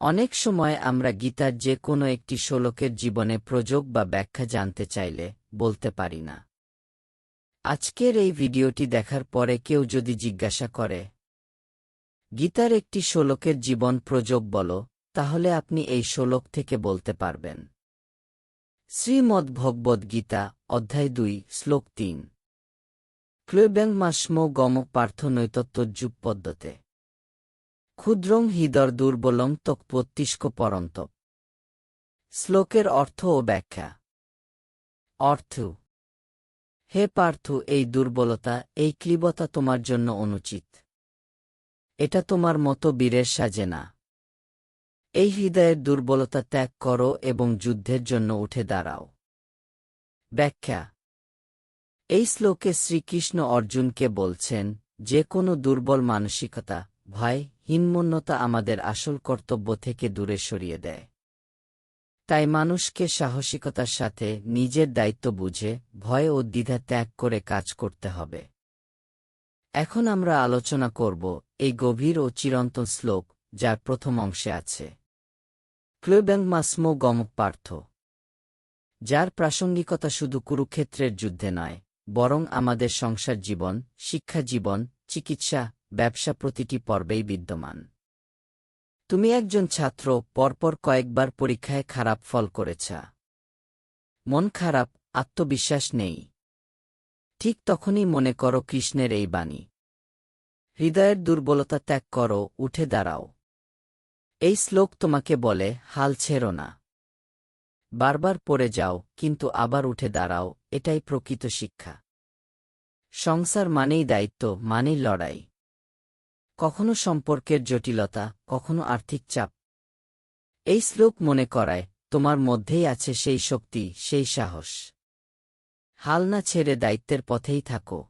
অনেক সময় আমরা গীতার যে কোনো একটি শ্লোকের জীবনে প্রযোগ বা ব্যাখ্যা জানতে চাইলে বলতে পারি না। আজকের এই ভিডিওটি দেখার পরে কেউ যদি জিজ্ঞাসা করে, গীতার একটি শ্লোকের জীবন প্রযোগ বলো, তাহলে আপনি এই শ্লোক থেকে বলতে পারবেন। শ্রীমদ্ ভগবদ্ গীতা, অধ্যায় দুই, শ্লোক তিন। ক্লুব্যাং মাসমো গম পার্থ নৈতত্ত্বযুগ পদ্ধতে। ক্ষুদ্রং হৃদর দুর্বলং তৎপত্তিষ্ক পরন্ত। শ্লোকের অর্থ ও ব্যাখ্যা। অর্থ। হে পার্থ, এই দুর্বলতা, এই ক্লিবতা তোমার জন্য অনুচিত। এটা তোমার মতো বীরের সাজে না। এই হৃদয়ের দুর্বলতা ত্যাগ করো এবং যুদ্ধের জন্য উঠে দাঁড়াও। ব্যাখ্যা। এই শ্লোকে শ্রীকৃষ্ণ অর্জুনকে বলছেন, যে কোনো দুর্বল মানসিকতা ভয়, হীনমন্যতা আমাদের আসল কর্তব্য থেকে দূরে সরিয়ে দেয়। তাই মানুষকে সাহসিকতার সাথে নিজের দায়িত্ব বুঝে, ভয় ও দ্বিধা ত্যাগ করে কাজ করতে হবে। এখন আমরা আলোচনা করব এই গভীর ও চিরন্তন শ্লোক, যার প্রথম অংশে আছে। ক্লোব্যাং মাসমো গমক পার্থ। যার প্রাসঙ্গিকতা শুধু কুরুক্ষেত্রের যুদ্ধে নয়, বরং আমাদের সংসার জীবন, শিক্ষা জীবন, চিকিৎসা ব্যবসা প্রতিটি পর্বেই বিদ্যমান। তুমি একজন ছাত্র, পরপর কয়েকবার পরীক্ষায় খারাপ ফল করেছ। মন খারাপ, আত্মবিশ্বাস নেই। ঠিক তখনই মনে করো কৃষ্ণের এই বাণী। হৃদয়ের দুর্বলতা ত্যাগ করো, উঠে দাঁড়াও। এই শ্লোক তোমাকে বলে, হাল ছেড়ো না। বারবার পড়ে যাও, কিন্তু আবার উঠে দাঁড়াও, এটাই প্রকৃত শিক্ষা। সংসার মানেই দায়িত্ব, মানেই লড়াই। কখনো সম্পর্কের জটিলতা, কখনো আর্থিক চাপ। এই শ্লোক মনে করায়, তোমার মধ্যেই আছে সেই শক্তি, সেই সাহস। হাল না ছেড়ে দায়িত্বের পথেই থাকো।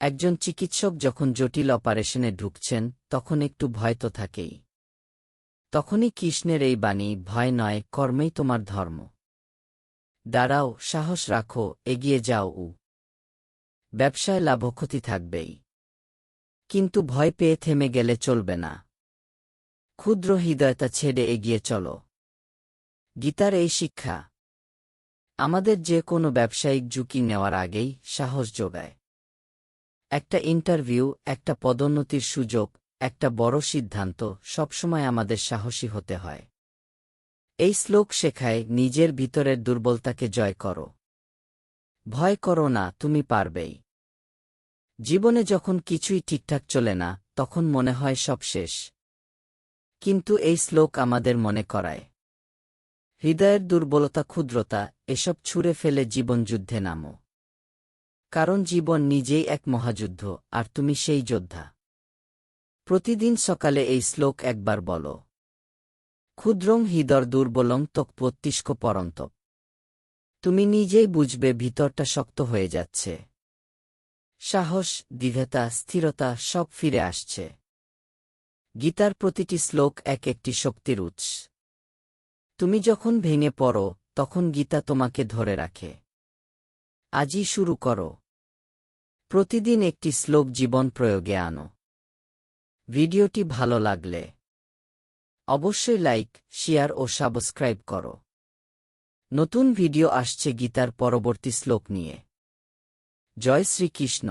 একজন চিকিৎসক যখন জটিল অপারেশনে ঢুকছেন, তখন একটু ভয় তো থাকেই। তখনই কৃষ্ণের এই বাণী, ভয় নয়, কর্মেই তোমার ধর্ম। দাঁড়াও, সাহস রাখো, এগিয়ে যাও উ। ব্যবসায় লাভক্ষতি থাকবেই। কিন্তু ভয় পেয়ে থেমে গেলে চলবে না। ক্ষুদ্র হৃদয়তা ছেড়ে এগিয়ে চলো। গীতার এই শিক্ষা, আমাদের যে কোনো ব্যবসায়িক ঝুঁকি নেওয়ার আগেই সাহস যোগায়। একটা ইন্টারভিউ, একটা পদোন্নতির সুযোগ, একটা বড় সিদ্ধান্ত সবসময় আমাদের সাহসী হতে হয়। এই শ্লোক শেখায় নিজের ভিতরের দুর্বলতাকে জয় করো। ভয় করো না, তুমি পারবেই। জীবনে যখন কিছুই ঠিকঠাক চলে না, তখন মনে হয় সব শেষ। কিন্তু এই শ্লোক আমাদের মনে করায়। হৃদয়ের দুর্বলতা, ক্ষুদ্রতা, এসব ছুঁড়ে ফেলে জীবনযুদ্ধে নামো। কারণ জীবন নিজেই এক মহাযুদ্ধ, আর তুমি সেই যোদ্ধা। প্রতিদিন সকালে এই শ্লোক একবার বলো। ক্ষুদ্রং হৃদর দুর্বলং তৎপত্তিষ্ক পরন্ত তুমি নিজেই বুঝবে ভিতরটা শক্ত হয়ে যাচ্ছে। সাহস, দৃঢ়তা, স্থিরতা সব ফিরে আসছে। গীতার প্রতিটি শ্লোক এক একটি শক্তির উৎস। তুমি যখন ভেঙে পড়ো, তখন গীতা তোমাকে ধরে রাখে। আজই শুরু করো। প্রতিদিন একটি শ্লোক জীবন প্রয়োগে আনো। ভিডিওটি ভালো লাগলে অবশ্যই লাইক, শেয়ার ও সাবস্ক্রাইব করো। নতুন ভিডিও আসছে গীতার পরবর্তী শ্লোক নিয়ে। জয় শ্রীকৃষ্ণ